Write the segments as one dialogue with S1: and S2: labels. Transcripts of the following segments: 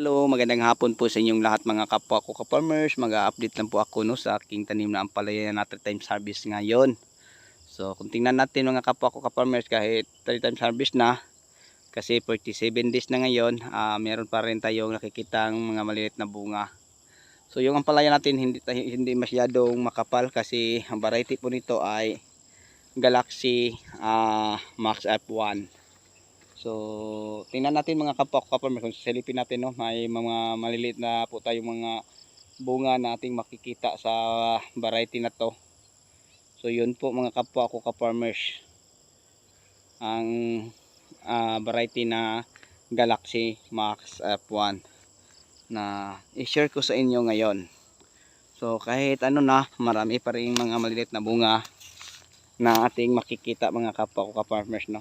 S1: Hello, magandang hapon po sa inyong lahat mga kapwa ko ka-farmers. Mag-update lang po ako no, sa aking tanim na ampalaya na 3 times harvest ngayon. So kung tingnan natin mga kapwa ko ka-farmers kahit 3 times harvest na, kasi 47 days na ngayon, ah, meron pa rin tayong nakikitang mga maliit na bunga. So yung ampalaya natin hindi, hindi masyadong makapal kasi ang variety po nito ay Galaxy ah, Max F1. So, tingnan natin mga kapwa kapwa kung natin no, may mga maliliit na po tayong mga bunga na ating makikita sa variety na to. So, yun po mga kapwa ko ka-farmers. Ang ah, variety na Galaxy Max F1 na i-share ko sa inyo ngayon. So, kahit ano na, marami pa rin mga maliliit na bunga na ating makikita mga kapwa ko ka-farmers no.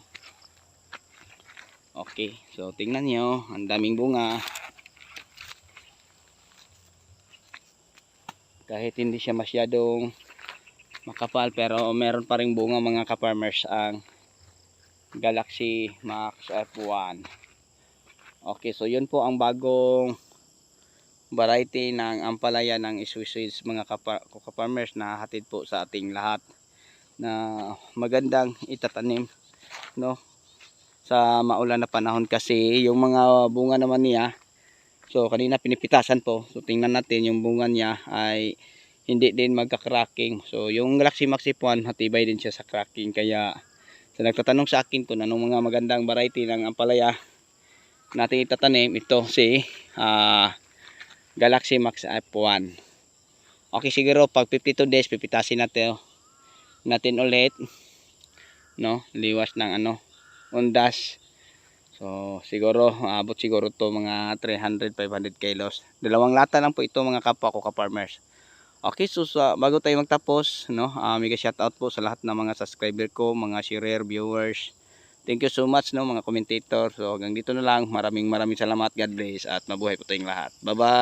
S1: Okay, so tingnan nyo, ang daming bunga. Kahit hindi siya masyadong makapal pero meron pa ring bunga mga ka-farmers ang Galaxy Max F1. Okay, so yun po ang bagong variety ng ampalaya ng Swiss mga ka-farmers na hatid po sa ating lahat na magandang itatanim no sa maulan na panahon kasi yung mga bunga naman niya so kanina pinipitasan po. So tingnan natin yung bunga niya ay hindi din magka-cracking. So yung Galaxy Max F1 hatibay din siya sa cracking. Kaya sa nagtatanong sa akin kung anong mga magandang variety ng ampalaya natin itatanim ito si ah, Galaxy Max F1 okay siguro pag 52 days pipitasin natin natin ulit no? Liwas ng ano undas so siguro abot siguro to mga 300 500 kilos. Dalawang lata lang po ito mga kapwa ko ka-farmers. Okay so sa, bago tayo magtapos no uh, mega shoutout po sa lahat ng mga subscriber ko mga sharer viewers. Thank you so much no mga commentator. So hanggang dito na lang. Maraming maraming salamat. God bless at mabuhay po tayong lahat. Bye bye